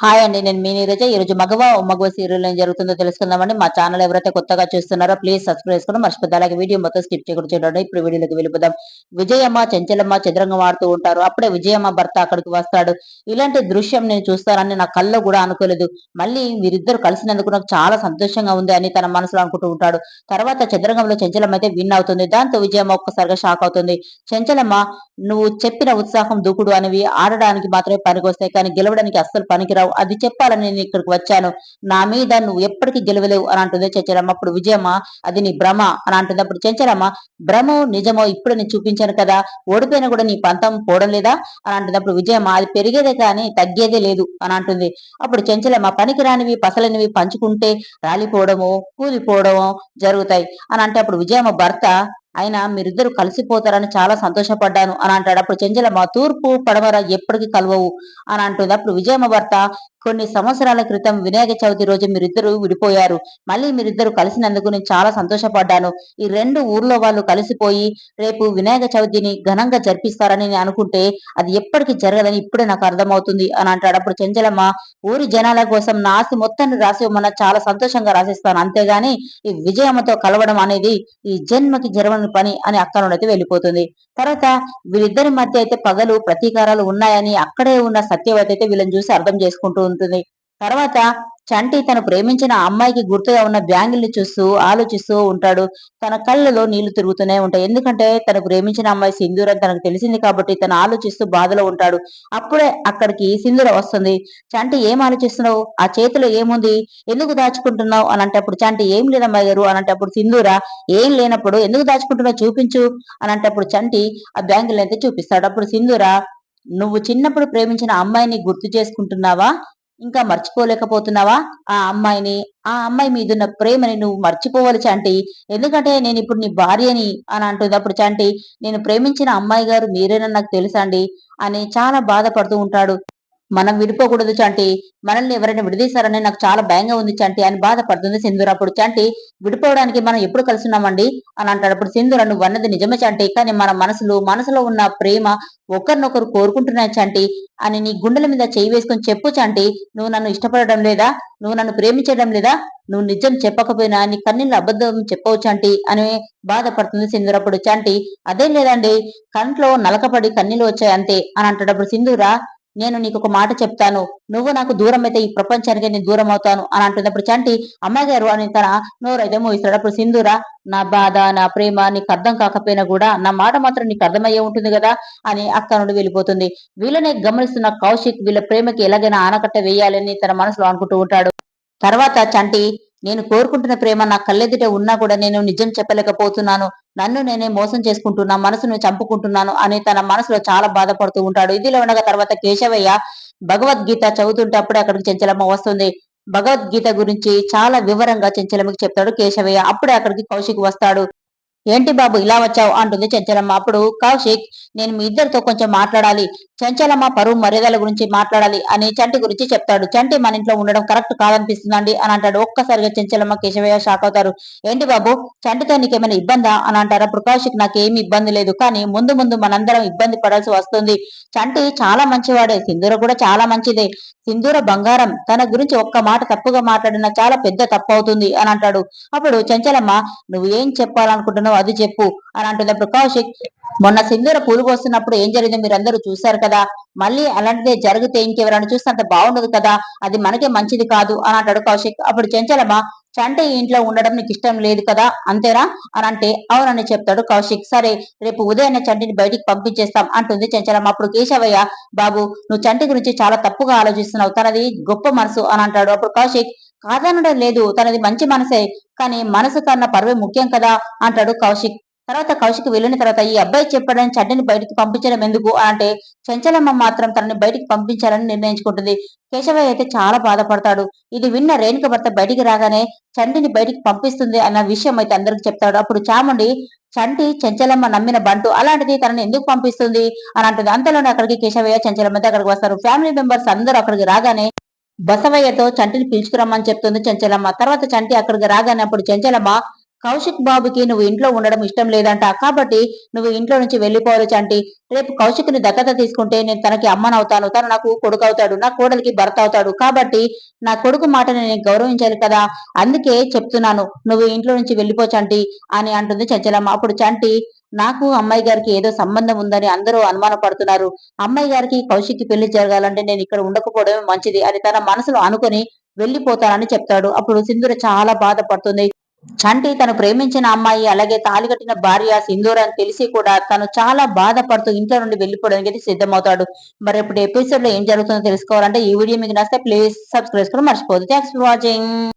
Hi అండి నేను మీ నీరజ. ఈ రోజు మగవ మగవ సీరియల్ ఏం జరుగుతుందో తెలుసుకుందామండి. మా ఛానల్ ఎవరైతే కొత్తగా చూస్తున్నారో ప్లీజ్ సబ్స్క్రైబ్ చేసుకుని మర్చిపోద్ది. అలాగే వీడియో మొత్తం స్కిప్ చేయకుండా చూడండి. ఇప్పుడు వీడియోలోకి వెళ్ళిపోదాం. విజయమ్మ చెంచలమ్మ చదరంగం ఆడుతూ ఉంటారు. అప్పుడే విజయమ్మ భర్త అక్కడికి వస్తాడు. ఇలాంటి దృశ్యం నేను చూస్తానని నా కల్లో కూడా అనుకోలేదు. మళ్ళీ వీరిద్దరు కలిసినందుకు నాకు చాలా సంతోషంగా ఉంది అని తన మనసులో అనుకుంటూ ఉంటాడు. తర్వాత చదరంగంలో చెంచలమ్మ అయితే విన్ అవుతుంది. దాంతో విజయమ్మ ఒక్కసారిగా షాక్ అవుతుంది. చెంచలమ్మ నువ్వు చెప్పిన ఉత్సాహం దూకుడు అనేవి. ఆడడానికి మాత్రమే పనికొస్తాయి కానీ గెలవడానికి అస్సలు పనికిరావు. అది చెప్పాలని నేను ఇక్కడికి వచ్చాను. నా మీద నువ్వు ఎప్పటికీ గెలవలేవు అని అంటుంది చెంచలమ్మ. అప్పుడు విజయమ్మ అది నీ భ్రమ అని అంటుంది అప్పుడు చెంచలమ్మ భ్రమో నిజమో ఇప్పుడు నేను చూపించాను కదా ఓడిపోయినా కూడా నీ పంతం పోవడం లేదా అని అంటుంది అప్పుడు విజయమ్మ అది పెరిగేదే కానీ తగ్గేదే లేదు అని అంటుంది అప్పుడు చెంచలమ్మ పనికి రానివి పసలనివి పంచుకుంటే రాలిపోవడము కూలిపోవడము జరుగుతాయి అని అంటే అప్పుడు విజయమ్మ భర్త అయినా మీరిద్దరు కలిసిపోతారని చాలా సంతోషపడ్డాను అని అంటాడు. అప్పుడు చెంచలమ్మ తూర్పు పడమర ఎప్పటికీ కలవవు అని అంటుంది. అప్పుడు విజయమ్మ భర్త కొన్ని సంవత్సరాల క్రితం వినాయక చవితి రోజు మీరిద్దరు విడిపోయారు. మళ్ళీ మీరిద్దరు కలిసినందుకు నేను చాలా సంతోషపడ్డాను. ఈ రెండు ఊర్లో వాళ్ళు కలిసిపోయి రేపు వినాయక చవితిని ఘనంగా జరిపిస్తారని నేను అనుకుంటే అది ఎప్పటికీ జరగదని ఇప్పుడే నాకు అర్థమవుతుంది అని అంటాడు. అప్పుడు చెంచలమ్మ ఊరి జనాల కోసం నా ఆస్తి మొత్తాన్ని రాసి ఇవ్వమన్నా చాలా సంతోషంగా రాసిస్తాను. అంతేగాని ఈ విజయమ్మతో కలవడం అనేది ఈ జన్మకి జరగని పని అని అక్క నుండి అయితే వెళ్ళిపోతుంది. తర్వాత వీరిద్దరి మధ్య అయితే పగలు ప్రతీకారాలు ఉన్నాయని అక్కడే ఉన్న సత్యవతి అయితే వీళ్ళని చూసి అర్థం చేసుకుంటూ ఉంటుంది తర్వాత చంటి తను ప్రేమించిన అమ్మాయికి గుర్తుగా ఉన్న బ్యాంగిల్ని చూస్తూ ఆలోచిస్తూ ఉంటాడు. తన కళ్ళలో నీళ్ళు తిరుగుతూనే ఉంటాయి. ఎందుకంటే తను ప్రేమించిన అమ్మాయి సింధూర్ అని తనకు తెలిసింది కాబట్టి తను ఆలోచిస్తూ బాధలో ఉంటాడు. అప్పుడే అక్కడికి సింధూర వస్తుంది. చంటి ఏం ఆలోచిస్తున్నావు? ఆ చేతిలో ఏముంది? ఎందుకు దాచుకుంటున్నావు? అని అంటే అప్పుడు చంటి ఏం లేదమ్మాయి గారు? అని అంటే అప్పుడు సింధూర ఏం లేనప్పుడు ఎందుకు దాచుకుంటున్నావు? చూపించు. అని అంటే అప్పుడు చంటి ఆ బ్యాంగిల్ అయితే చూపిస్తాడు. అప్పుడు సింధూర నువ్వు చిన్నప్పుడు ప్రేమించిన అమ్మాయిని గుర్తు చేసుకుంటున్నావా? ఇంకా మర్చిపోలేకపోతున్నావా? ఆ అమ్మాయిని ఆ అమ్మాయి మీదున్న ప్రేమని నువ్వు మర్చిపోవాలి చాంటి. ఎందుకంటే నేను ఇప్పుడు నీ భార్యని అని అంటుంది అప్పుడు చాంటి నేను ప్రేమించిన అమ్మాయి గారు మీరేనని నాకు తెలుసా అండి అని చాలా బాధపడుతూ ఉంటాడు. మనం విడిపోకూడదు చంటి. మనల్ని ఎవరైనా విడదీశారని నాకు చాలా భయంగా ఉంది చంటి అని బాధపడుతుంది సింధూర. అప్పుడు చంటి విడిపోవడానికి మనం ఎప్పుడు కలుసున్నామండి? అని అంటాడు. అప్పుడు సింధూర నువ్వు అన్నది నిజమే చంటి. కానీ మన మనసులు మనసులో ఉన్న ప్రేమ ఒకరినొకరు కోరుకుంటున్నాయి చంటి. అని నీ గుండెల మీద చేయి వేసుకొని చెప్పు చంటి. నువ్వు నన్ను ఇష్టపడడం లేదా? నువ్వు నన్ను ప్రేమించడం లేదా? నువ్వు నిజం చెప్పకపోయినా నీ కన్నీళ్ళు అబద్ధం చెప్పవచ్చు అంటి అని బాధపడుతుంది సింధూర. అప్పుడు చంటి అదేం లేదండి. కంట్లో నలకపడి కన్నీళ్ళు వచ్చాయి అంతే అని అంటాడప్పుడు సింధూర నేను నీకు ఒక మాట చెప్తాను. నువ్వు నాకు దూరం అయితే ఈ ప్రపంచానికి నేను దూరం అవుతాను అని అంటున్నప్పుడు చంటి అమ్మగారు గారు అని తన నోరైతే మోయిస్తాడు అప్పుడు సింధూర నా బాధ నా ప్రేమ నీకు అర్థం కాకపోయినా కూడా నా మాట మాత్రం నీకు అర్థమయ్యే ఉంటుంది కదా అని అక్క నుండి వెళ్ళిపోతుంది. వీళ్ళనే గమనిస్తున్న కౌశిక్ వీళ్ళ ప్రేమకి ఎలాగైనా ఆనకట్ట వేయాలని తన మనసులో అనుకుంటూ ఉంటాడు. తర్వాత చంటి నేను కోరుకుంటున్న ప్రేమ నా కళ్ళెదుట ఉన్నా కూడా నేను నిజం చెప్పలేకపోతున్నాను. నన్ను నేనే మోసం చేసుకుంటున్నా మనసును చంపుకుంటున్నాను అని తన మనసులో చాలా బాధపడుతూ ఉంటాడు. ఇదిలో ఉండగా తర్వాత కేశవయ్య భగవద్గీత చదువుతుంటే అప్పుడే అక్కడికి చెంచలమ్మ వస్తుంది. భగవద్గీత గురించి చాలా వివరంగా చెంచలమ్మకి చెప్తాడు కేశవయ్య. అప్పుడే అక్కడికి కౌశిక్ వస్తాడు. ఏంటి బాబు ఇలా వచ్చావు? అంటుంది చెంచలమ్మ. అప్పుడు కౌశిక్ నేను మీ ఇద్దరితో కొంచెం మాట్లాడాలి. చంచలమ్మ పరువు మర్యాదల గురించి మాట్లాడాలి అని చంటి గురించి చెప్తాడు. చంటి మన ఇంట్లో ఉండడం కరెక్ట్ కాదనిపిస్తుందండి అని అంటాడు. ఒక్కసారిగా చంచలమ్మ కేశవయ్య షాక్ అవుతారు. ఏంటి బాబు? చంటితో నీకేమైనా ఇబ్బందా? అని అంటారా? ప్రకాష్కి నాకేమి ఇబ్బంది లేదు. కానీ ముందు ముందు మనందరం ఇబ్బంది పడాల్సి వస్తుంది. చంటి చాలా మంచివాడే. సింధూర కూడా చాలా మంచిదే. సింధూర బంగారం. తన గురించి ఒక్క మాట తప్పుగా మాట్లాడినా చాలా పెద్ద తప్పు అవుతుంది అని అంటాడు. అప్పుడు చెంచలమ్మ నువ్వు ఏం చెప్పాలనుకుంటున్నావు అది చెప్పు అని అంటుంది అప్పుడు మొన్న సింధూర పూలు పోస్తున్నప్పుడు ఏం జరిగిందో మీరు అందరూ చూశారు కదా. కదా? మళ్ళీ అలాంటిదే జరిగితే ఇంకెవరైనా చూస్తే అంత బాగుండదు కదా? అది మనకే మంచిది కాదు అని అంటాడు కౌశిక్. అప్పుడు చెంచలమ్మ చంటి ఇంట్లో ఉండడం నీకు ఇష్టం లేదు కదా? అంతేనా? అని అంటే అవునని చెప్తాడు కౌశిక్. సరే రేపు ఉదయాన్నే చంటిని బయటికి పంపించేస్తాం అంటుంది చెంచలమ్మ. అప్పుడు కేశవయ్య బాబు నువ్వు చంటి గురించి చాలా తప్పుగా ఆలోచిస్తున్నావు. తనది గొప్ప మనసు అని అంటాడు. అప్పుడు కౌశిక్ కాదనడం లేదు. తనది మంచి మనసే. కానీ మనసు కన్నా పరువే ముఖ్యం కదా? అంటాడు కౌశిక్. తర్వాత కౌశిక్ వెళ్ళిన తర్వాత ఈ అబ్బాయి చెప్పడానికి చెడ్డని బయటికి పంపించడం ఎందుకు? అంటే చెంచలమ్మ మాత్రం తనని బయటికి పంపించాలని నిర్ణయించుకుంటుంది. కేశవయ్య అయితే చాలా బాధపడతాడు. ఇది విన్న రేణుక భర్త బయటికి రాగానే చండిని బయటికి పంపిస్తుంది అన్న విషయం అయితే అందరికి చెప్తాడు. అప్పుడు చాముండి చంటి చెంచలమ్మ నమ్మిన బంటు అలాంటిది తనని ఎందుకు పంపిస్తుంది? అని అంటుంది. అంతలోనే అక్కడికి కేశవయ్య చెంచలమ్మ అయితే అక్కడికి వస్తారు. ఫ్యామిలీ మెంబర్స్ అందరూ అక్కడికి రాగానే బసవయ్యతో చంటిని పిలుచుకురమ్మని చెప్తుంది చెంచలమ్మ. తర్వాత చంటి అక్కడికి రాగానే అప్పుడు చెంచలమ్మ కౌశిక్ బాబుకి నువ్వు ఇంట్లో ఉండడం ఇష్టం లేదంట. కాబట్టి నువ్వు ఇంట్లో నుంచి వెళ్ళిపోవాలి చంటి. రేపు కౌశిక్ని దత్తత తీసుకుంటే నేను తనకి అమ్మనవుతాను. తను నాకు కొడుకు అవుతాడు నా కోడలికి భర్త అవుతాడు కాబట్టి నా కొడుకు మాటని నేను గౌరవించాలి కదా. అందుకే చెప్తున్నాను. నువ్వు ఇంట్లో నుంచి వెళ్ళిపో చంటి అని అంటుంది చంచలమ్మ. అప్పుడు చంటి నాకు అమ్మాయి గారికి ఏదో సంబంధం ఉందని అందరూ అనుమానపడుతున్నారు. అమ్మాయి గారికి కౌశిక్కి పెళ్ళి జరగాలంటే నేను ఇక్కడ ఉండకపోవడమే మంచిది అని తన మనసులో అనుకుని వెళ్ళిపోతానని చెప్తాడు. అప్పుడు సింధుర చాలా బాధపడుతుంది. చంటి తను ప్రేమించిన అమ్మాయి అలాగే తాలిగట్టిన భార్య సింధూర్ అని తెలిసి కూడా తను చాలా బాధపడుతూ ఇంట్లో నుండి వెళ్ళిపోవడానికి అయితే సిద్ధమవుతాడు. మరి ఇప్పుడు ఎపిసోడ్లో ఏం జరుగుతుందో తెలుసుకోవాలంటే ఈ వీడియో మీకు నచ్చితే ప్లీజ్ సబ్స్క్రైబ్ చేసుకోవడం మర్చిపోదు థ్యాంక్స్ ఫర్ వాచింగ్